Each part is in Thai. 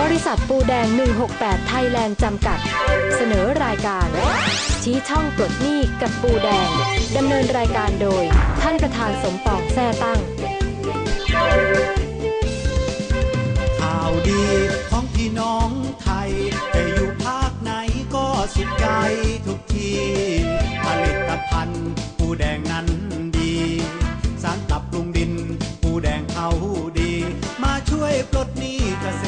บริษัทปูแดง 168 ไทยแลนด์จำกัด เสนอรายการ ชี้ช่องปลดหนี้กับปูแดง ดำเนินรายการโดย ท่านประธานสมปองแท่ตั้ง ข่าวดีของพี่น้องไทย จะอยู่ภาคไหนก็สุขใจทุกทีผลิตภัณฑ์ปูแดงนั้นดี สารปรับปรุงดิน ปูแดงเขาดี มาช่วยปลดหนี้เกษตร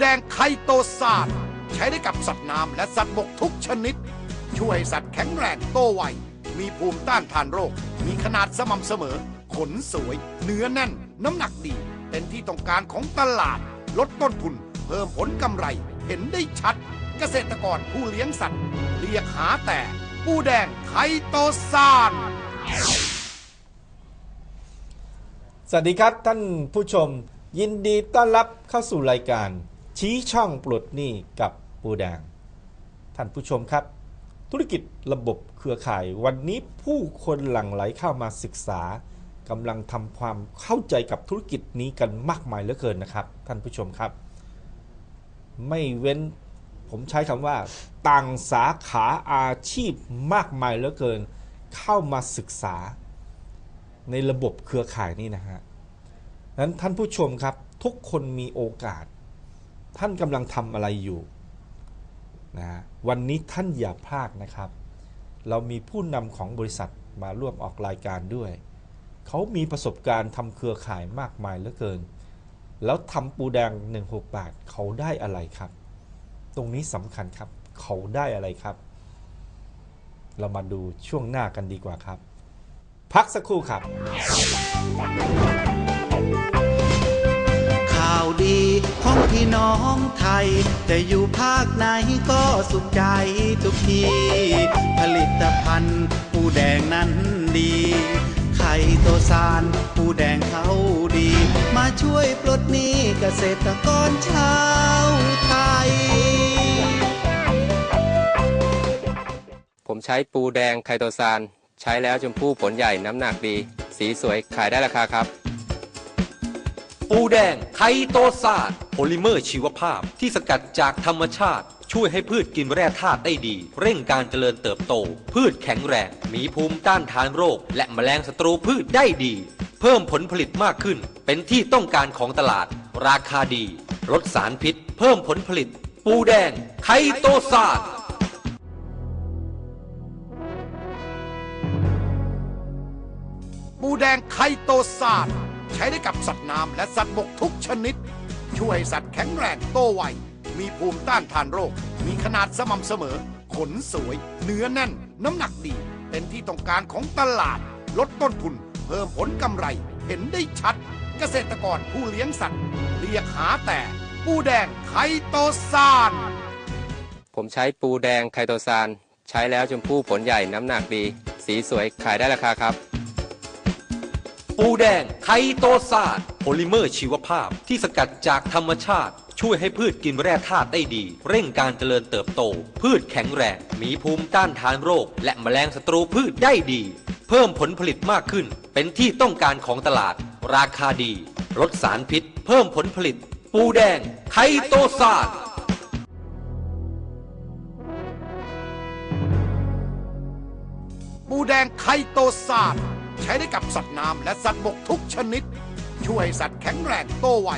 แดงไคโตซานใช้ได้กับสัตว์น้ำและสัตว์บกทุกชนิด ช่วยให้สัตว์แข็งแรงโตไว มีภูมิต้านทานโรค มีขนาดสม่ำเสมอ ขนสวย เนื้อแน่น น้ำหนักดี เป็นที่ต้องการของตลาด ลดต้นทุน เพิ่มผลกำไร เห็นได้ชัด เกษตรกรผู้เลี้ยงสัตว์ เรียกหาแต่ปูแดงไคโตซานสวัสดีครับท่านผู้ชม ยินดีต้อนรับเข้าสู่รายการ ชี้ช่องปลดหนี้กับปูแดง ท่านผู้ชมครับ ธุรกิจระบบเครือข่าย วันนี้ผู้คนหลั่งไหลเข้ามาศึกษากำลังทำความเข้าใจกับธุรกิจนี้กันมากมายเหลือเกินนะครับ ท่านผู้ชมครับ ไม่เว้นผมใช้คำว่า ต่างสาขาอาชีพมากมายเหลือเกิน เข้ามาศึกษา ในระบบเครือข่ายนี่นะฮะนั้นท่านผู้ชมครับทุกคนมีโอกาส ท่านกำลังทำอะไรอยู่นะฮะวันนี้ท่านอย่าพลาดนะครับ เรามีผู้นำของบริษัทมาร่วมออกรายการด้วย เขามีประสบการณ์ทำเครือข่ายมากมายเหลือเกิน แล้วทำปูแดง1 6บาทเขาได้อะไรครับ ตรงนี้สำคัญครับ เขาได้อะไรครับ เรามาดูช่วงหน้ากันดีกว่าครับ พักสักครู่ครับ ดีของพี่น้องไทย จะอยู่ภาคไหนก็สุขใจทุกที ผลิตภัณฑ์ปูแดงนั้นดี ไข่โตซานปูแดงเขาดี มาช่วยปลดหนี้เกษตรกรชาวไทย ผมใช้ปูแดงไคโตซานใช้แล้วชมพู่ผลใหญ่น้ำหนักดี สีสวยขายได้ราคาครับ ปูแดง ไคโตซานโพลิเมอร์ชีวภาพ ที่สกัดจากธรรมชาติ ช่วยให้พืชกินแร่ธาตุได้ดี เร่งการเจริญเติบโต พืชแข็งแรง มีภูมิต้านทานโรค และแมลงศัตรูพืชได้ดี เพิ่มผลผลิตมากขึ้น เป็นที่ต้องการของตลาด ราคาดี ลดสารพิษ เพิ่มผลผลิต ปูแดง ไคโตซานปูแดงไคโตซาน ใช้ได้กับสัตว์น้ำและสัตว์บกทุกชนิด ช่วยสัตว์แข็งแรงโตไว มีภูมิต้านทานโรค มีขนาดสม่ำเสมอ ขนสวย เนื้อแน่น น้ำหนักดี เป็นที่ต้องการของตลาด ลดต้นทุน เพิ่มผลกำไร เห็นได้ชัด เกษตรกรผู้เลี้ยงสัตว์ เรียกหาแต่ปูแดงไคโตซานผมใช้ปูแดงไคโตซานใช้แล้วชมพู่ผลใหญ่น้ำหนักดี สีสวยขายได้ราคาครับ ปูแดง ไคโตซานโพลิเมอร์ชีวภาพที่สกัดจากธรรมชาติ ช่วยให้พืชกินแร่ธาตุได้ดี เร่งการเจริญเติบโต พืชแข็งแรง มีภูมิต้านทานโรค และแมลงศัตรูพืชได้ดี เพิ่มผลผลิตมากขึ้น เป็นที่ต้องการของตลาด ราคาดี ลดสารพิษ เพิ่มผลผลิต ปูแดง ไคโตซานปูแดงไคโตซาน ใช้ได้กับสัตว์น้ำและสัตว์บกทุกชนิด ช่วยสัตว์แข็งแรงโตไว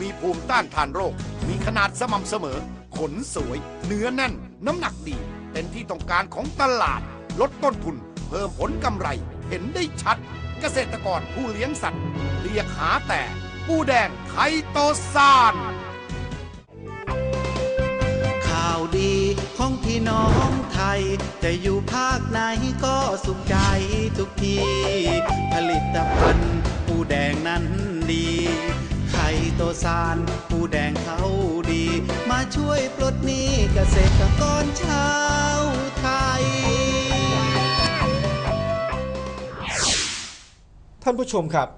มีภูมิต้านทานโรค มีขนาดสม่ำเสมอ ขนสวย เนื้อแน่น น้ำหนักดี เป็นที่ต้องการของตลาด ลดต้นทุน เพิ่มผลกำไร เห็นได้ชัด เกษตรกรผู้เลี้ยงสัตว์ เรียกหาแต่ ปูแดงไคโตซาน ของพี่น้องไทย จะอยู่ภาคไหนก็สุขใจทุกที ผลิตภัณฑ์ปูแดงนั้นดีไข่โตซานปูแดงเขาดี มาช่วยปลดหนี้เกษตรกรชาวไทย ท่านผู้ชมครับ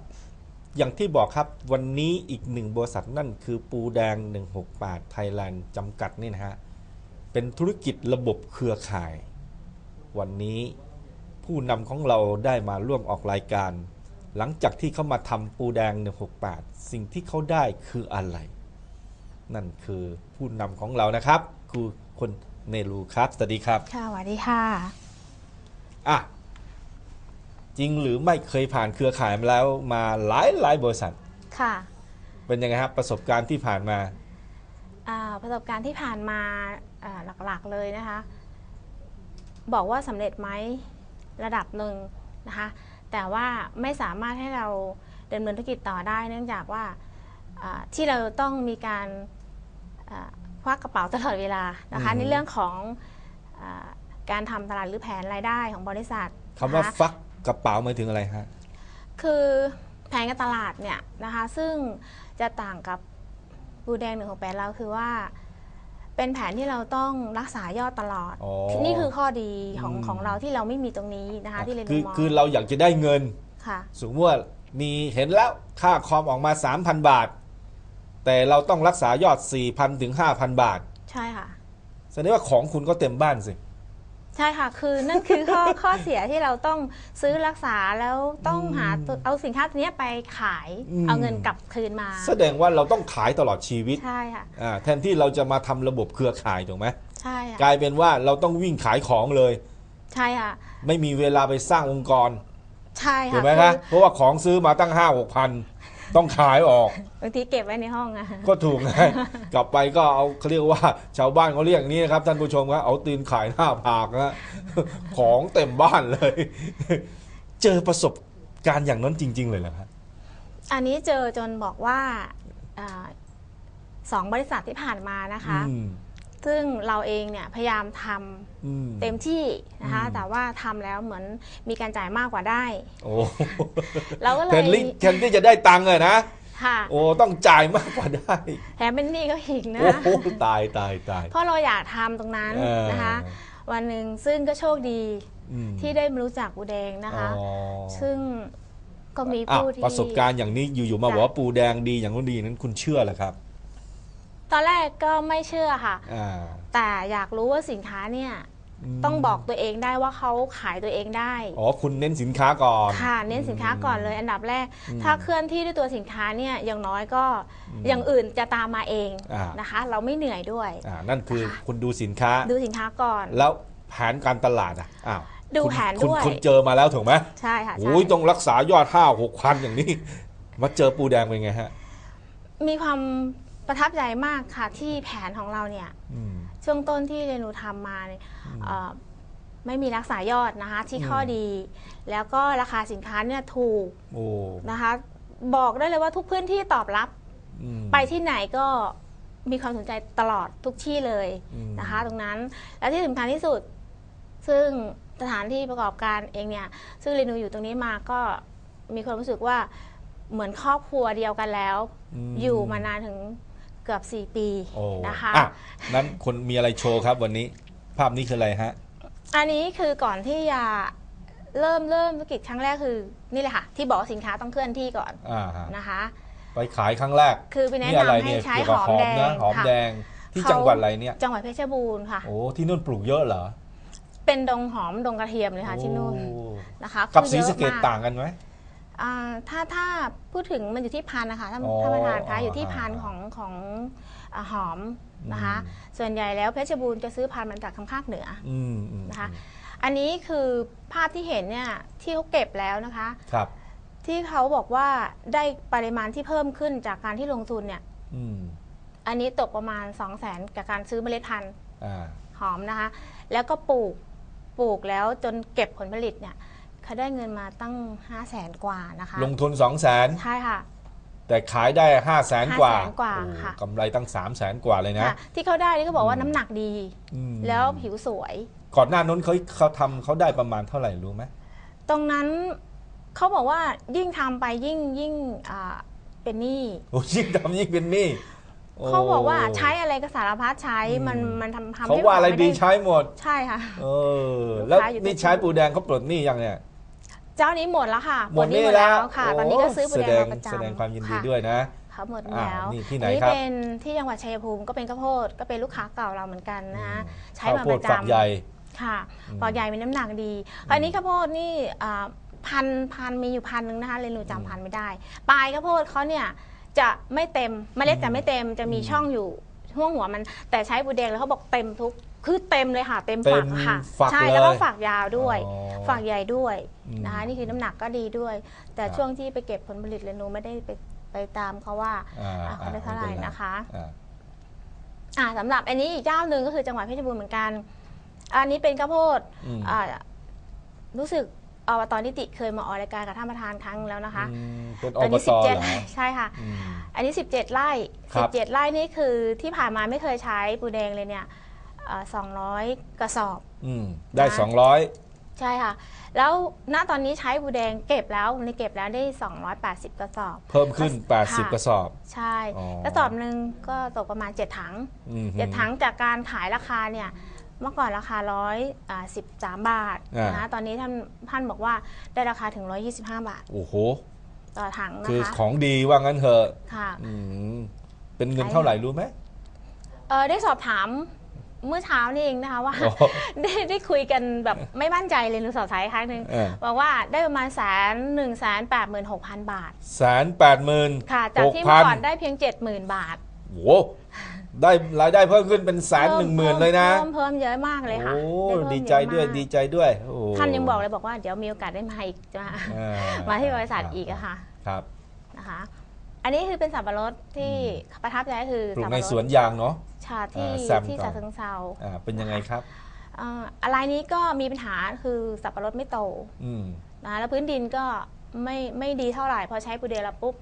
อย่างที่บอกครับวันนี้อีกหนึ่งบริษัทนั่นคือปูแดง 168 ไทยแลนด์จำกัดนี่นะฮะ เป็นธุรกิจระบบเครือข่าย วันนี้ผู้นำของเราได้มาร่วมออกรายการ หลังจากที่เขามาทำปูแดง 168 สิ่งที่เขาได้คืออะไร นั่นคือผู้นำของเรานะครับ คือคนเนรูครับสวัสดีครับค่ะสวัสดีค่ะอะจริงหรือไม่เคยผ่านเครือข่ายมาแล้วมาหลายหลายบริษัทค่ะ เป็นยังไงครับประสบการณ์ที่ผ่านมาอ่า ประสบการณ์ที่ผ่านมาอ่าหลักๆเลยนะคะ บอกว่าสำเร็จไหมระดับหนึ่งนะคะ แต่ว่าไม่สามารถให้เราดำเนินธุรกิจต่อได้ เนื่องจากว่าอ่าที่เราต้องมีการอ่าควักกระเป๋าตลอดเวลานะคะอือฮึในเรื่องของอาการทำตลาดหรือแผนรายได้ของบริษัทคำว่านะคะฟักกระเป๋าหมายถึงอะไรฮะคือแผนการตลาดเนี่ยนะคะซึ่งจะต่างกับ บูแดงหนึ่งของแปดเราคือว่า เป็นแผนที่เราต้องรักษายอดตลอด อ๋อนี่คือข้อดีของอืม ของเราที่เราไม่มีตรงนี้นะคะที่เรนคือมองคือเราอยากจะได้เงิน ค่ะ สมมติว่ามีเห็นแล้วค่าคอมออกมา 3,000 บาท แต่เราต้องรักษายอด 4,000 ถึง 5,000 บาทใช่ค่ะ แสดงว่าของคุณก็เต็มบ้านสิ ใช่ค่ะคือนั่นคือข้อ ข้อเสียที่เราต้องซื้อรักษาแล้วต้องอืมหาตัวเอาสินค้าตัวเนี้ยไปขายอืม เอาเงินกลับคืนมา แสดงว่าเราต้องขายตลอดชีวิตใช่ค่ะ อ่าแทนที่เราจะมาทำระบบเครือข่ายถูกไหมใช่ค่ะกลายเป็นว่าเราต้องวิ่งขายของเลย ใช่ค่ะไม่มีเวลาไปสร้างองค์กรใช่ถูค่ะกไหมคืคะอเพราะว่าของซื้อมาตั้งห้าหกพัน ต้องขายออก บางทีเก็บไว้ในห้องอะ ก็ถูกไง กลับไปก็เอาเขาเรียกว่า ชาวบ้านเขาเรียกอย่างนี้นะครับ ท่านผู้ชมครับเอาตีนขายหน้าผากนะ ของเต็มบ้านเลย เจอประสบการณ์อย่างนั้นจริง ๆ เลยเหรอครับอันนี้เจอจนบอกว่าอาสองบริษัทที่ผ่านมานะคะ อืม ซึ่งเราเองเนี่ยพยายามทอืมำเต็มที่นะคะ อืม แต่ว่าทำแล้วเหมือนมีการจ่ายมากกว่าได้ โอ้เราก็เลแทยนที่แทนที่จะได้ตังค์อะนะ ค่ะโอ้ต้องจ่ายมากกว่าได้ แถมเป็นหนี้ก็อีกนะ โอ้โหตายตายตายเพราะเราอยากทำตรงนั้นเออนะคะ วันหนึ่งซึ่งก็โชคดีอืมที่ได้มารู้จักบูแดงนะคะ อ๋อซึ่งก็มีอะผู้ที่ ประสบการณ์อย่างนี้อยู่ๆมาจ้ะ บอกว่าปูแดงดีอย่างนู้นดีนั้นคุณเชื่อเหรอครับ ตอนแรกก็ไม่เชื่อค่ะ อ่า แต่อยากรู้ว่าสินค้าเนี่ยมต้องบอกตัวเองได้ว่าเขาขายตัวเองได้ อ๋อ คุณเน้นสินค้าก่อน ค่ะเน้นสินค้าก่อนเลยอันดับแรกอืมถ้าเคลื่อนที่ด้วยตัวสินค้าเนี่ยอย่างน้อยก็อืมอย่างอื่นจะตามมาเองอ่าน นะคะ เราไม่เหนื่อยด้วย อ่า นั่นคือนะคะคุณดูสินค้า ดูสินค้าก่อน แล้วแผนการตลาดอะ อ้าวดูคุณแผนคุณด้วย คุณเจอมาแล้วถูกไหมใช่ค่ะใช่โอ้ยต้องรักษายอดห้าหกพันอย่างนี้ มาเจอปูแดงเป็นไงฮะ มีความ ประทับใจมากค่ะที่แผนของเราเนี่ยอืม ช่วงต้นที่เรนูทำมาเนี่ยเอ่อไม่มีรักษายอดนะคะที่ข้อดี แล้วก็ราคาสินค้าเนี่ยถูกโอ้นะคะ บอกได้เลยว่าทุกพื้นที่ตอบรับ อืม ไปที่ไหนก็มีความสนใจตลอดทุกที่เลยอืม นะคะ ตรงนั้นและที่สำคัญที่สุด ซึ่งสถานที่ประกอบการเองเนี่ย ซึ่งเรนูอยู่ตรงนี้มาก็มีความรู้สึกว่าเหมือนครอบครัวเดียวกันแล้ว ม อยู่มานานถึง เกือบ 4 ปีโอ้นะคะอะนั้นคนมีอะไรโชว์ครับวันนี้ ภาพนี้คืออะไรฮะ อันนี้คือก่อนที่จะเริ่มเริ่มธุรกิจครั้งแรกคือนี่เลยค่ะ ที่บอกว่าสินค้าต้องเคลื่อนที่ก่อนอ่าฮะนะคะ ไปขายครั้งแรกคือไปแนะนี่อะไรนำให้เนี่ยใช้เกี่ยวหกับอมหอแดมงนะหอมค่ะแดงที่เขาจังหวัดอะไรเนี่ย จังหวัดเพชรบูรณ์ค่ะ โอ้ที่นู่นปลูกเยอะเหรอเป็นดงหอมดงกระเทียมเลยค่ะที่นู่นโอ้นะคะกับคือสียอสะเกตมต่างกันไหม อ่าถ้าถ้าพูดถึงมันอยู่ที่พันธุ์นะคะท่านอ๋อท่านประธานคะอ่าอยู่ที่พันธุ์ของของอ่าหอมนะคะ อืมส่วนใหญ่แล้วเพชรบูรณ์จะซื้อพันธุ์มันจากทางภาคเหนือ อืมอืมนะคะ อันนี้คือภาพที่เห็นเนี่ยที่เขาเก็บแล้วนะคะ ครับ ที่เขาบอกว่าได้ปริมาณที่เพิ่มขึ้นจากการที่ลงทุนเนี่ย อืมอันนี้ตกประมาณ 2 0 0แสนกับการซื้อเมล็ดพันธุ์อ่า หอมนะคะ แล้วก็ปลูกปลูกแล้วจนเก็บผลผลิตเนี่ย เขาได้เงินมาตั้ง 5 0 0แสนกว่านะคะลงทุนสองแสนใช่ค่ะ แต่ขายได้ห้าแสนกว่า500,000กว่าโอ้ค่ะ กำไรตั้งสามแสนกว่าเลยนะ ค่ะที่เขาได้นี่ก็บอกว่าน้ำหนักดี อืม แล้วผิวสวย ก่อนหน้านั้นเขาเขาทำเขาได้ประมาณเท่าไหร่รู้ไหมตรงนั้นเขาบอกว่ายิ่งทำไปยิ่งยิ่งอ่าเป็นหนี้โอ้ยิ่งทำยิ่งเป็นหนี้โเขาบอกว่าใช้อะไรก็สารพัดใช้มันมันทำทำเขาให้ว่าอะไรม่ดีใช้หมด ใช่ค่ะ เออลูกแล้วค้าอยู่นี่ที่ใช้ปูแดงเขาปลดหนี้ยังเนี่ย เจ้านี้หมดแล้วค่ะหมดหนี้หแล้วค่ะโตอนนี้ก็ซื้อปูแดงมาประแสดงจำความยินดีค่ะด้วยนะเขาหมดอ่าแล้วนี่ที่ไหนอัครับเป็นที่จังหวัดชัยภูมิก็เป็นข้าวโพดก็เป็นลูกค้าเก่าเราเหมือนกันนะฮะใช้ข้าวมาโพปดระฝักจำใหญ่ค่ะฝักใหญ่มีน้ำหนักดีอันนี้ข้าวโพดนี่อ่าพันพันมีอยู่พันหนึ่งนะคะเลยหนูจำพันไม่ได้ ปลายข้าวโพดเขาเนี่ยจะไม่เต็มเมล็ดจะไม่เต็มจะมีช่องอยู่ห่วงหัวมันแต่ใช้บูเดงแล้วเขาบอกเต็มทุก คือเต็มเลยค่ะเต็มเต็ฝัมกค่ะฝักใช่เลยแล้วก็ฝักยาวด้วยอ๋อฝักใหญ่ด้วยอืม นะคะนี่คือน้ำหนักก็ดีด้วย แต่ครับช่วงที่ไปเก็บผลผลิตเลยหนูไม่ได้ไปไปตามเขาว่าอ่าอ่าเขาได้เท่าไหร่ม่ป็นะคะ อ่า อ่าสำหรับอันนี้อีกเจ้าหนึ่งก็คือจังหวัดเพชรบูรณ์เหมือนกัน อันนี้เป็นข้าวโพดอืม อ่ารู้สึกอบตนิติเคยมาออกรายการกับท่านประธานครั้งแล้วนะคะอืมเป็นตออนบนี้ตสิบเจ็ดเหรอใช่ค่ะ อืม อันนี้ 17 ไร่ครับ 17 ไร่นี่คือที่ผ่านมาไม่เคยใช้ปูแดงเลยเนี่ย สองร้อยกระสอบ อืมได้นะสองร้อยใช่ค่ะ แล้วณตอนนี้ใช้ปูแดงเก็บแล้วในเก็บแล้วได้ 280 กระสอบ เพิ่มขึ้น ค่ะ 80 กระสอบ ใช่ อ๋อ กระสอบหนึ่งก็ตกประมาณ 7 ถัง อืมเจ็ดถังจากการขายราคาเนี่ยเมื่อก่อนราคาร้อยสิบสามบาทอ่าน นะตอนนี้ท่านท่านบอกว่าได้ราคาถึง 125 บาทโอ้โห ต่อถังนะคือคะของดีว่างั้นเถอะค่ะ อืมเป็นเงินเท่าไหร่รู้ไหม เออได้สอบถาม เมื่อเช้านี่เองนะคะว่าโอ้ได้ได้คุยกันแบบไม่มั่นใจเลยหนูสอบถามอีกครั้งหนึ่งเออบอกว่าได้ประมาณแสนหนึ่งแสนแปดหมื่นหกพันบาทแสนแปดหมื่นค่ะ จากหกที่พัเมื่อนก่อนได้เพียงเจ็ดหมื่นบาทโอ้โหได้รายได้เพิ่มขึ้นเป็นแสนหนึ่งหมื่นเลยนะเพิ่มเพิ่มเยอะมากเลยค่ะโอ้ไเพิ่มดีใจด้วยเอะมากดีใจด้วยโอ้ท่านยังบอกเลยบอกว่าเดี๋ยวมีโอกาสได้มาอีกจะมาอ่มาที่บริษัทอีกอะค่ะครับนะคะ อันนี้คือเป็นสับปะรดที่ประทับใจก็คือปลูกสับในปะรดสวนยางเนาะ ชาที่อ่าแซมที่ก่อน ฉะเชิงเซาอ่าเป็นยังไงครับ เอ่ออะไรนี้ก็มีปัญหาคือสับปะรดไม่โตอืม นะคะแล้วพื้นดินก็ไม่ไม่ดีเท่าไหร่พอใช้ปูเดลแล้วปุ๊บ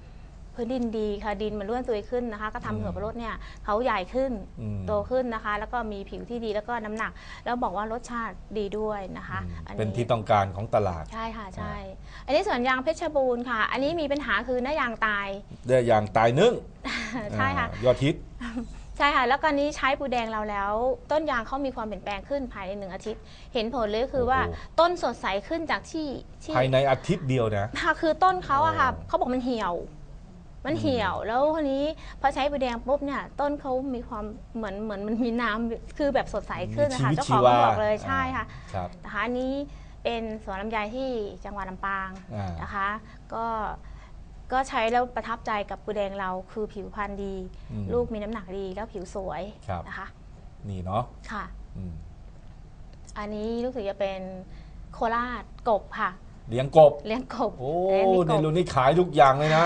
พื้นดินดีค่ะดินมันร่วนตัวขึ้นนะคะ ก็ทำให้อืมหัวปลารดเนี่ยเขาใหญ่ขึ้น อืม โตขึ้นนะคะ แล้วก็มีผิวที่ดีแล้วก็น้ำหนัก แล้วบอกว่ารสชาติดีด้วยนะคะ อืมอัเป็นที่ต้องการของตลาด ใช่ค่ะใช่ อันนี้สวนยางเพชรบูรณ์ค่ะ อันนี้มีปัญหาคือหน้ายางตาย ได้อย่างตายนึ่งใช่ค่ะอ่ายอดฮิตใช่ค่ะ แล้วก็นี้ใช้ปูแดงเราแล้ว ต้นยางเขามีความเปลี่ยนแปลงขึ้นภายในหนึ่งอาทิตย์ เห็นผลเลยคือว่าโอ้โหต้นสดใสขึ้นจากที่ที่ภายในอาทิตย์เดียวนะ ค่ะคือต้นเขาอะค่ะโอ้เขาบอกมันเหี่ยว มันเหี่ยวแล้วคนนี้พอใช้ปูแดงปุ๊บเนี่ย ต้นเขามีความเหมือนเหมือนมันมีน้ำคือแบบสดใสขึ้นนะคะมีเจ้าชีของวิตก็ชีวา บอกเลยใช่ค่ะครับ นะคะอันนี้ เป็นสวนลำไยที่จังหวัดลำปางอ่าน นะคะ ก็ก็ใช้แล้วประทับใจกับปูแดงเราคือผิวพรรณดี อืมลูกมีน้ำหนักดีแล้วผิวสวยครับ นะคะนี่เนาะค่ะ อืม อันนี้รู้สึกจะเป็นโคราชกบค่ะ เลี้ยงกบ เลี้ยงกบโอ้อันนี้กในบรุ่นนี้ขายทุกอย่างเลยนะ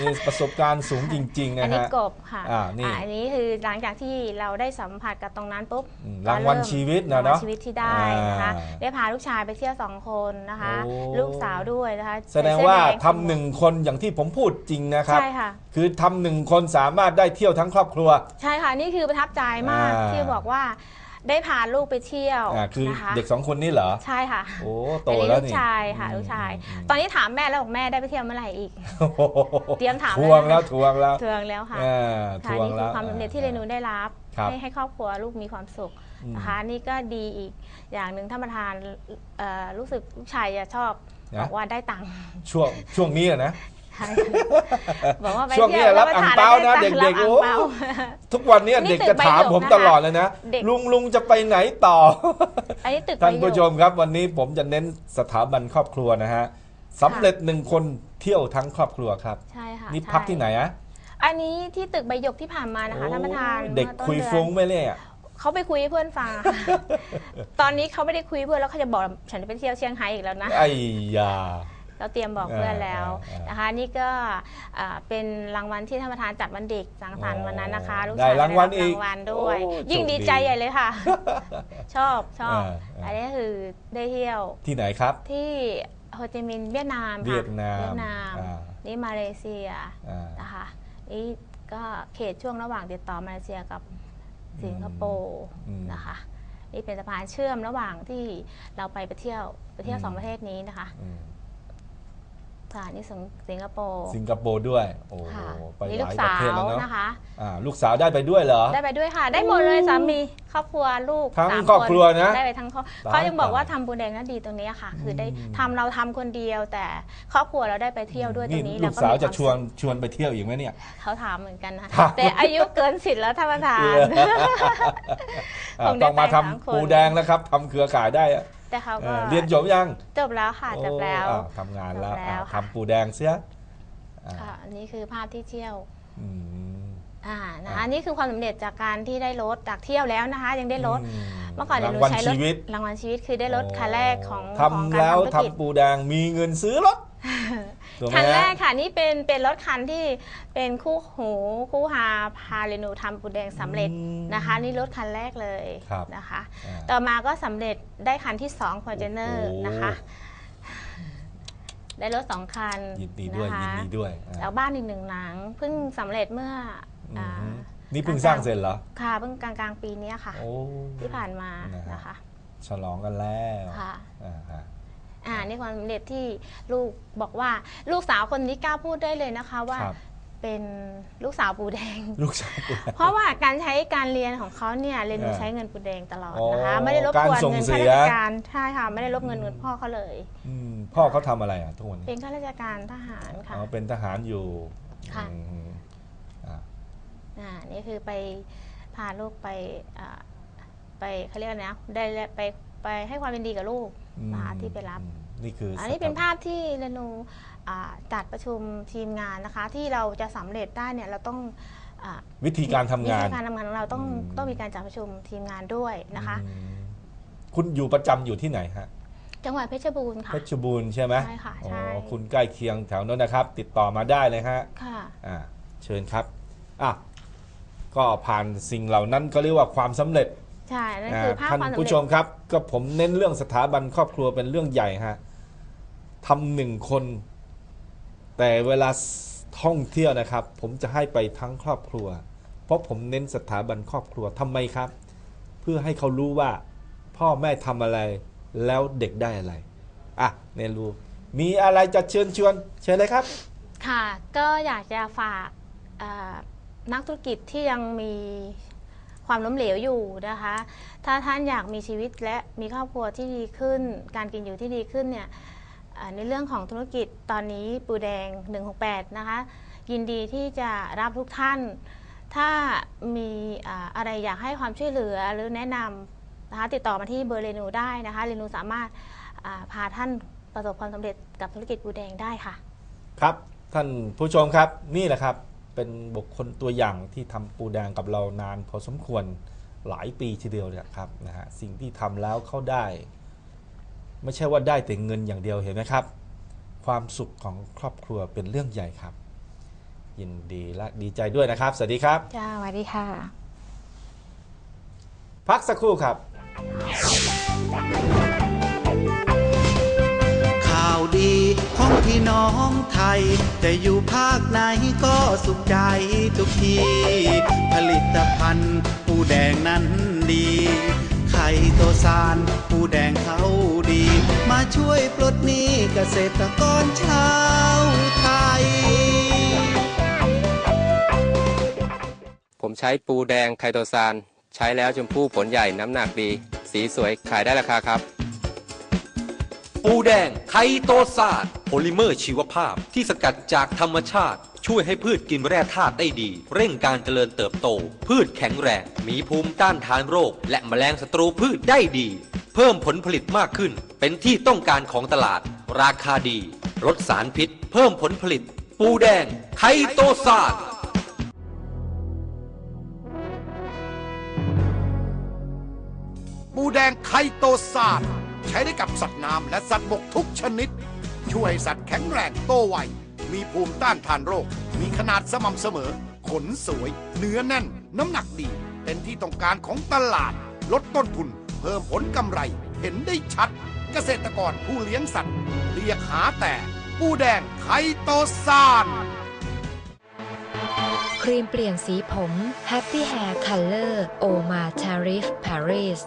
มีประสบการณ์สูงจริงๆอันะนนี้ฮะกบค่ะอ่านี่อันนี้คือหลังจากที่เราได้สัมผัสกับตรงนั้นปุ๊บอืมก็รางวัลเริ่มชีวิตนะรางวัลเนาะชีวิตที่ได้นะคะอ่าได้พาลูกชายไปเที่ยวสองคนนะคะโอ้ลูกสาวด้วยนะคะ แสดงว่าใส่เสื้อแทำหนึ่งคนอย่างที่ผมพูดจริงนะครับใช่ค่ะคือทำหนึ่งคนสามารถได้เที่ยวทั้งครอบครัว ใช่ค่ะนี่คือประทับใจมากอ่าที่บอกว่า ได้พาลูกไปเที่ยวอ่าคือนะคะเด็กสองคนนี้เหรอ ใช่ค่ะโอ้โตอันนี้แล้วลูกนี่ชายค่ะลูกชายอืมตอนนี้ถามแม่แล้วบอกแม่ได้ไปเที่ยวเมื่อไหร่อีก โอ้โหเตรียมถามทวงแล้แล้ววทวงแล้วเทืองแล้วค่ะ อ่าทค่ะวงนี่คืแล้อว ความสำเร็จที่เรนูได้รับครับให้ให้ครอบครัวลูกมีความสุขอืมนะคะนี่ก็ดีอีกอย่างหนึ่งท่านประธานเอ่อรู้สึกลูกชายจะชอบนะ บอกว่าได้ตังค์ ช่วงช่วงนี้อะนะ ใช่บอกว่าไปช่วงนี้เที่ยวรับแล้อั่งทเปานะได้ตังค์เด็กๆรับโอ้อั่งเปาทุกวันนี้นี่เด็กตึกจะถามใบหยกผมนะคะตลอดเลยนะ เด็ก ลุงลุงจะไปไหนต่อ อันนี้ตึกท่านประโยผู้ชคมครับวันนี้ผมจะเน้นสถาบันครอบครัวนะฮะสำเร็จหนึ่งคนเที่ยวทั้งครอบครัวครับ ใช่ค่ะนี่ใช่พักที่ไหนอะอันนี้ที่ตึกใบหยกที่ผ่านมานะคะท่านประธานโอ้เด็กมื่อต้นคุยดือน ฟุ้งไหมเนี่ยเขาไปคุยให้เพื่อนฟังอะค่ะตอนนี้เขาไม่ได้คุยเพื่อนแล้วเขาจะบอกฉันจะไปเที่ยวเชียงไฮ้อีกแล้วนะ ไอ้ยา เราเตรียมบอกเพื่อนแล้วอ่าอ่านนะคะนี่ก็อ่าเป็นรางวัลที่ท่านประธานจัดวันเด็กสังสรรค์วันนั้นนะคะลูกได้ชายรางวัลได้อีกรางวัลด้วยโอ้ยิ่งโชคดีดีใจใหญ่เลยค่ะ ชอบชอบอ่าอ่าอันนี้คือได้เที่ยวที่ไหนครับ ที่โฮโฮจิมินห์เวียดนามค่ะเวียดนามเวียดนามอ่านี่มาเลเซียอ่านะคะนี่ก็เขตช่วงระหว่างติดต่อมาเลเซียกับสิงคโปร์อืมนะคะนี่เป็นสะพานเชื่อมระหว่างที่เราไปไปเที่ยวไปเที่ยวอืมสองประเทศนี้นะคะ อืมค่ะนี่สิงสิงคโปร์สิงคโปร์ด้วย โอ้โหค่ะไปนี่หลูลากยปสาระเทศวแล้วเนาะนะคะ อ่าลูกสาวได้ไปด้วยเหรอ ได้ไปด้วยค่ะ ได้หมดเลยสามีครอบครัวลูกทั้งสามครอบครัวนะได้ไปทั้งครอบตายเขายังบอกว่าตายทำปูแดงนั้นดีตรงนี้ค่ะ คือได้อืม ทำเราทำคนเดียว แต่ครอบครัวเราได้ไปเที่ยวด้วยตรงนี้ลูแล้กก็สาวมีจะคมชวนสุขชวนไปเที่ยวอีกไหมเนี่ย เขาถามเหมือนกันนะถาม แต่อายุเกินสิทธิ์แล้วท่านประธานอ่าคงได้ต้องมาทำไปสามคน ปูแดงแล้วครับทำเครือข่ายได้อะ แต่เขาเอก็อเรียนจบยังจบแล้วค่ะจบแล้วโอ้อ่าทำงานแล้วจบแล้วอ่าค่ะทำปูแดงเสียอ่าค่ะอันนี้คือภาพที่เที่ยวอืมอ่านะอ่าคะนี่คือความสำเร็จจากการที่ได้รถจากเที่ยวแล้วนะคะ ยังได้รถอืเมื่อก่อนเนี่ยราหนูงวัลใช้รถชีวิตรางวัลชีวิตคือได้รถคันแรกของทของำการแล้วทำธุรกิจทำปูแดงมีเงินซื้อรถ ถูกไหมคันแรกฮะค่ะนี่เป็นเป็นรถคันที่เป็นคู่หูคู่หาพาเรนูทำปูแดงสำเร็จอืมนะคะ นี่รถคันแรกเลยครับนะคะ อ่า ต่อมาก็สำเร็จได้คันที่2 f o r t u n e r โอ้โหนะคะ ได้รถสองคันยินดีด้วยนะคะยินดีด้วยอ่าแล้วบ้านอีกหนึ่งหลังเพิ่งสำเร็จเมื่อออือ่ามนี่เพิ่งสร้างเสร็จเหรอ ค่ะเพิ่งกลางกลางๆปีเนี้ยค่ะ โอ้ ที่ผ่านมานะฮะ นะคะ ฉลองกันแล้วค่ะ อ่าฮะ อ่านี่ความสำเร็จที่ลูกบอกว่าลูกสาวคนนี้กล้าพูดได้เลยนะคะว่า ครับ เป็นลูกสาวปูแดง ลูกชายเพราะว่าการใช้การเรียนของเขาเนี่ยเรียนรู้อ่าใช้เงินปูแดงตลอดอ๋อนะคะไม่ได้รบกวนการส่งเงินเสีข้ายราชการใช่ค่ะไม่ได้รบเงินเงินพ่อเขาเลย อืมพ่อเขาทำอะไรอะทุกวันนี้เป็นข้าราชการทหารค่ะ อ๋อเป็นทหารอยู่ค่ะ อืมอ่าอ่านี่คือไปพาลูกไปอ่าไปเขาเรียกอะไรนะได้ไปไปให้ความเป็นดีกับลูกอืม นะคะที่ไปรับอืมนี่คืออัอันนี้เป็นภาพที่เรนูอ่าจัดประชุมทีมงานนะคะ ที่เราจะสำเร็จได้เนี่ยเราต้องอ่าวิธีการทำงาน วิธีการทำงานของเราต้องอืม ต้องมีการจัดประชุมทีมงานด้วยนะคะ อืมคุณอยู่ประจำอยู่ที่ไหนฮะ จังหวัดเพชรบูรณ์ค่ะ เพชรบูรณ์ใช่ไหมใช่ค่ะอ๋อใช่คุณใกล้เคียงแถวนั้นนะครับ ติดต่อมาได้เลยฮะ ค่ะ อ่าเชิญครับอะก็ผ่านสิ่งเหล่านั้นก็เรียกว่าความสำเร็จ ใช่นั่นอ่าคือภาพท่านความสำผู้เร็ชจมครับ ก็ผมเน้นเรื่องสถาบันครอบครัวเป็นเรื่องใหญ่ฮะทำหนึ่งคน แต่เวลาท่องเที่ยวนะครับ ผมจะให้ไปทั้งครอบครัว เพราะผมเน้นสถาบันครอบครัวทำไมครับ เพื่อให้เขารู้ว่า พ่อแม่ทำอะไรแล้วเด็กได้อะไรอะเนรูมีอะไรจะเชิญชวนเชิญเลยครับ ค่ะ ก็อยากจะฝากอ่านักธุรกิจที่ยังมี ความล้มเหลวอยู่นะคะ ถ้าท่านอยากมีชีวิตและมีครอบครัวที่ดีขึ้น การกินอยู่ที่ดีขึ้นเนี่ยในเรื่องของธุรกิจตอนนี้ปูแดง 168 นะคะ ยินดีที่จะรับทุกท่าน ถ้ามีอะไรอยากให้ความช่วยเหลือหรือแนะนำนะคะติดต่อมาที่เบอร์เรนูได้นะคะเรนูสามารถพาท่านประสบความสำเร็จกับธุรกิจปูแดงได้ค่ะ ครับ ท่านผู้ชมครับนี่แหละครับ เป็นบุคคลตัวอย่างที่ทำปูแดงกับเรานาน พอสมควรหลายปีทีเดียวเนี่ยครับนะฮะสิ่งที่ทำแล้วเขาได้ ไม่ใช่ว่าได้แต่เงินอย่างเดียวเห็นไหมครับ ความสุขของครอบครัวเป็นเรื่องใหญ่ครับ ยินดีและดีใจด้วยนะครับ สวัสดีครับ จ้าสวัสดีค่ะ พักสักครู่ครับข่าวดีของพี่น้องไทย จะอยู่ภาคไหนก็สุขใจทุกที ผลิตภัณฑ์ปูแดงนั้นดี ไข่โตซานปูแดงเขาดี มาช่วยปลดหนี้เกษตรกรชาวไทย ผมใช้ปูแดงไคโตซานใช้แล้วชมพู่ผลใหญ่น้ำหนักดี สีสวยขายได้ราคาครับ ปูแดงไคโตซานโพลิเมอร์ชีวภาพที่สกัดจากธรรมชาติ ช่วยให้พืชกินแร่ธาตุได้ดี เร่งการเจริญเติบโต พืชแข็งแรง มีภูมิต้านทานโรค และแมลงศัตรูพืชได้ดี เพิ่มผลผลิตมากขึ้น เป็นที่ต้องการของตลาด ราคาดี ลดสารพิษ เพิ่มผลผลิต ปูแดงไคโตซานปูแดงไคโตซาน ใช้ได้กับสัตว์น้ำและสัตว์บกทุกชนิด ช่วยสัตว์แข็งแรงโตไว มีภูมิต้านทานโรค มีขนาดสม่ำเสมอ ขนสวย เนื้อแน่น น้ำหนักดี เป็นที่ต้องการของตลาด ลดต้นทุน เพิ่มผลกำไร เห็นได้ชัด เกษตรกรผู้เลี้ยงสัตว์ เรียกหาแต่ ปูแดงไคโตซานครีมเปลี่ยนสีผม Happy Hair Color Oma Tarif Paris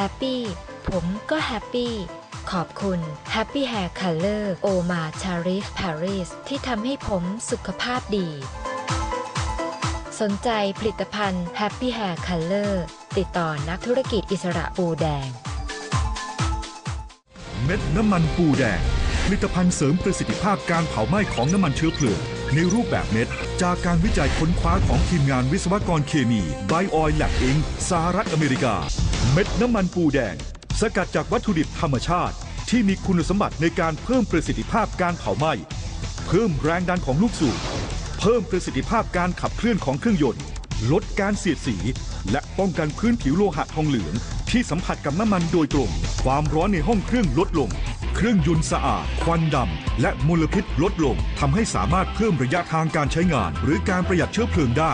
แฮปปี้ ผมก็แฮปปี้ ขอบคุณ Happy Hair Color Oma Tarif Paris ที่ทำให้ผมสุขภาพดี สนใจผลิตภัณฑ์ Happy Hair Color ติดต่อนักธุรกิจอิสระปูแดง เม็ดน้ำมันปูแดงผลิตภัณฑ์เสริมประสิทธิภาพการเผาไหม้ของน้ำมันเชื้อเพลิงในรูปแบบเม็ด จากการวิจัยค้นคว้าของทีมงานวิศวกรเคมีไบออยแลบอิงสหรัฐอเมริกา เม็ดน้ำมันปูแดง สกัดจากวัตถุดิบธรรมชาติ ที่มีคุณสมบัติในการเพิ่มประสิทธิภาพการเผาไหม้ เพิ่มแรงดันของลูกสูบเพิ่มประสิทธิภาพการขับเคลื่อนของเครื่องยนต์ ลดการเสียดสี และป้องกันพื้นผิวโลหะทองเหลือง ที่สัมผัสกับน้ำมันโดยตรง ความร้อนในห้องเครื่องลดลง เครื่องยนต์สะอาด ควันดำ และมลพิษลดลงทำให้สามารถเพิ่มระยะทางการใช้งาน หรือการประหยัดเชื้อเพลิงได้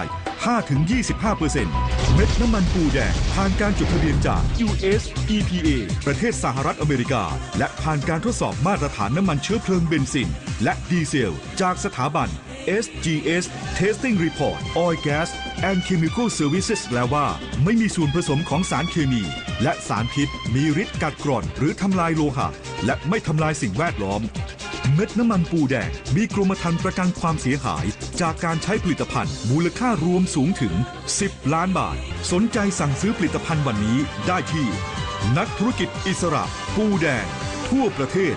5-25%เม็ดน้ำมันปูแดงผ่านการจดทะเบียนจาก US EPA ประเทศสหรัฐอเมริกา และผ่านการทดสอบมาตรฐานน้ำมันเชื้อเพลิงเบนซิน และดีเซล จากสถาบัน SGS Testing Report Oil Gas and Chemical Services แล้วว่า ไม่มีส่วนผสมของสารเคมี และสารพิษ มีฤทธิ์กัดกร่อน หรือทำลายโลหะ และไม่ทำลายสิ่งแวดล้อม เม็ดน้ำมันปูแดง มีกรมธรรม์ประกันความเสียหาย จากการใช้ผลิตภัณฑ์ มูลค่ารวมสูงถึง 10 ล้านบาท สนใจสั่งซื้อผลิตภัณฑ์วันนี้ได้ที่ นักธุรกิจอิสระ ปูแดง ทั่วประเทศ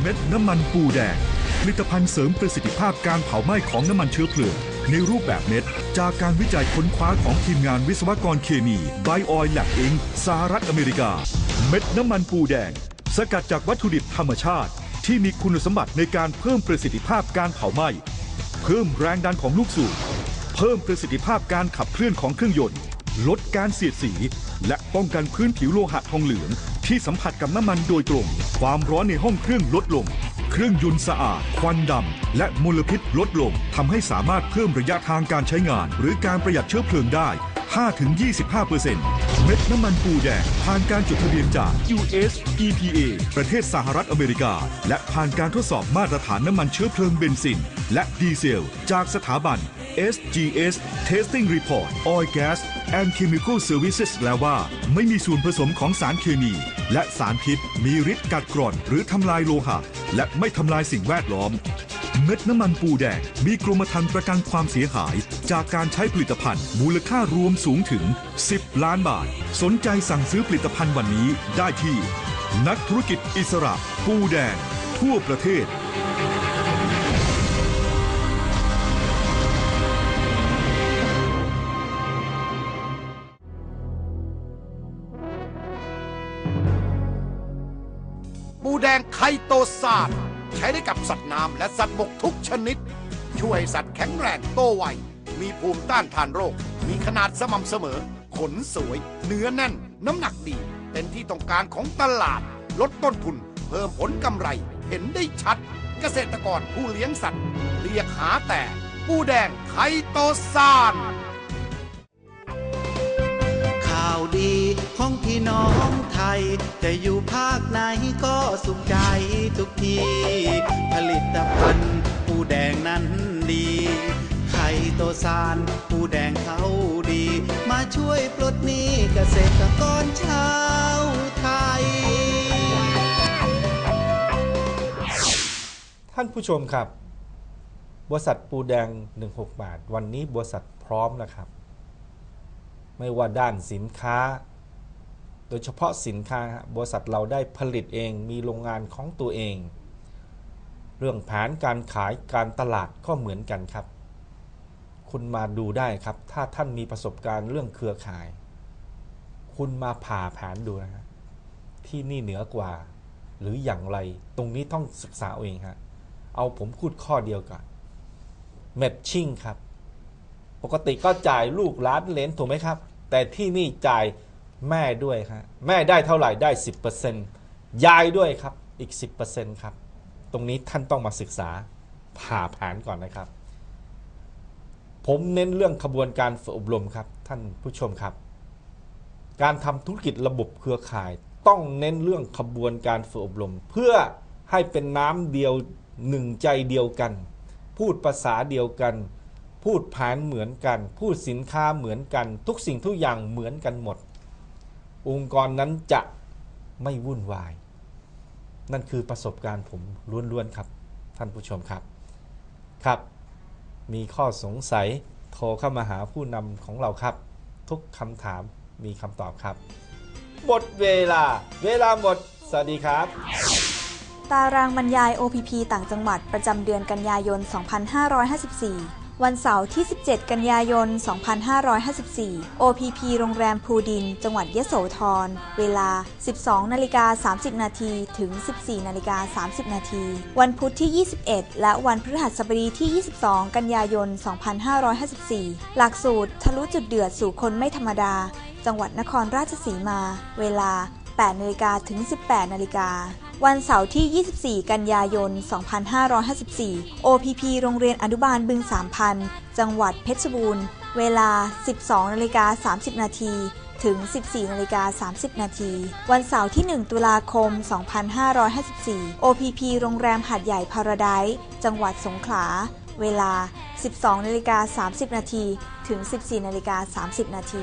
เม็ดน้ำมันปูแดง ผลิตภัณฑ์เสริมประสิทธิภาพการเผาไหม้ของน้ำมันเชื้อเพลิงในรูปแบบเม็ด จากการวิจัยค้นคว้าของทีมงานวิศวกรเคมีไบออยแลบอิงสหรัฐอเมริกา เม็ดน้ำมันปูแดง สกัดจากวัตถุดิบธรรมชาติ ที่มีคุณสมบัติในการเพิ่มประสิทธิภาพการเผาไหม้เพิ่มแรงดันของลูกสูบเพิ่มประสิทธิภาพการขับเคลื่อนของเครื่องยนต์ ลดการเสียดสี และป้องกันพื้นผิวโลหะทองเหลือง ที่สัมผัสกับน้ำมันโดยตรง ความร้อนในห้องเครื่องลดลง เครื่องยนต์สะอาด ควันดำ และมลพิษลดลงทำให้สามารถเพิ่มระยะทางการใช้งาน หรือการประหยัดเชื้อเพลิงได้ 5-25%เม็ดน้ำมันปูแดงผ่านการจดทะเบียนจาก US EPA ประเทศสหรัฐอเมริกา และผ่านการทดสอบมาตรฐานน้ำมันเชื้อเพลิงเบนซิน และดีเซล จากสถาบัน SGS Testing Report Oil Gas and Chemical Services แล้วว่า ไม่มีส่วนผสมของสารเคมี และสารพิษ มีฤทธิ์กัดกร่อน หรือทำลายโลหะ และไม่ทำลายสิ่งแวดล้อม เม็ดน้ำมันปูแดง มีกรมธรรม์ประกันความเสียหาย จากการใช้ผลิตภัณฑ์ มูลค่ารวมสูงถึง 10 ล้านบาท สนใจสั่งซื้อผลิตภัณฑ์วันนี้ได้ที่ นักธุรกิจอิสระ ปูแดง ทั่วประเทศ ปูแดงไคโตซานใช้ได้กับสัตว์น้ำและสัตว์บกทุกชนิด ช่วยสัตว์แข็งแรงโตไว มีภูมิต้านทานโรค มีขนาดสม่ำเสมอ ขนสวย เนื้อแน่น น้ำหนักดี เป็นที่ต้องการของตลาด ลดต้นทุน เพิ่มผลกำไร เห็นได้ชัด เกษตรกรผู้เลี้ยงสัตว์ เรียกหาแต่ ปูแดงไคโตซาน ดีของพี่น้องไทย จะอยู่ภาคไหนก็สุขใจทุกที ผลิตภัณฑ์ปูแดงนั้นดีไข่โตซานปูแดงเขาดี มาช่วยปลดหนี้เกษตรกรชาวไทย ท่านผู้ชมครับบริษัทปูแดง 168วันนี้บริษัทพร้อมนะครับ ไม่ว่าด้านสินค้า โดยเฉพาะสินค้าบริษัทเราได้ผลิตเองมีโรงงานของตัวเอง เรื่องแผนการขายการตลาดก็เหมือนกันครับ คุณมาดูได้ครับ ถ้าท่านมีประสบการณ์เรื่องเครือข่าย คุณมาผ่าแผนดูนะฮะที่นี่เหนือกว่า หรืออย่างไรตรงนี้ต้องศึกษาเอาเองฮะเอาผมพูดข้อเดียวก่อนแมทชิ่งครับ ปกติก็จ่ายลูกหล้านเหลนถูกไหมครับ แต่ที่นี่จ่ายแม่ด้วยครับแม่ได้เท่าไหร่ได้ 10%ยายด้วยครับอีก 10%ครับ ตรงนี้ท่านต้องมาศึกษาผ่าแผนก่อนนะครับ ผมเน้นเรื่องขบวนการฝึกอบรมครับ ท่านผู้ชมครับ การทำธุรกิจระบบเครือข่าย ต้องเน้นเรื่องขบวนการฝึกอบรม เพื่อให้เป็นน้ำเดียวหนึ่งใจเดียวกัน พูดภาษาเดียวกัน พูดแผนเหมือนกัน พูดสินค้าเหมือนกัน ทุกสิ่งทุกอย่างเหมือนกันหมด องค์กรนั้นจะไม่วุ่นวาย นั่นคือประสบการณ์ผมล้วนๆครับ ท่านผู้ชมครับครับ มีข้อสงสัยโทรเข้ามาหาผู้นำของเราครับ ทุกคำถามมีคำตอบครับหมดเวลา เวลาหมด สวัสดีครับ ตารางบรรยาย OPP ต่างจังหวัดประจำเดือนกันยายน 2554 วันเสาร์ที่ 17 กันยายน 2554 OPP โรงแรมภูดิน จังหวัดยะโสธร เวลา 12 นาฬิกา 30 นาทีถึง 14 นาฬิกา 30 นาทีวันพุธที่ 21 และวันพฤหัสบดีที่ 22 กันยายน 2554 หลักสูตร ทะลุจุดเดือดสู่คนไม่ธรรมดา จังหวัดนครราชสีมา เวลา 8 นาฬิกาถึง 18 นาฬิกา วันเสาร์ที่ 24 กันยายน 2554 OPP โรงเรียนอนุบาลบึง3,000จังหวัดเพชรบูรณ์ เวลา 12นาฬิกา30 นาทีถึง 14นาฬิกา30 นาที วันเสาร์ที่ 1 ตุลาคม 2554 OPP โรงแรมหัดใหญ่พาราไดซ์จังหวัดสงขลา เวลา 12นาฬิกา30 นาทีถึง 14นาฬิกา30 นาที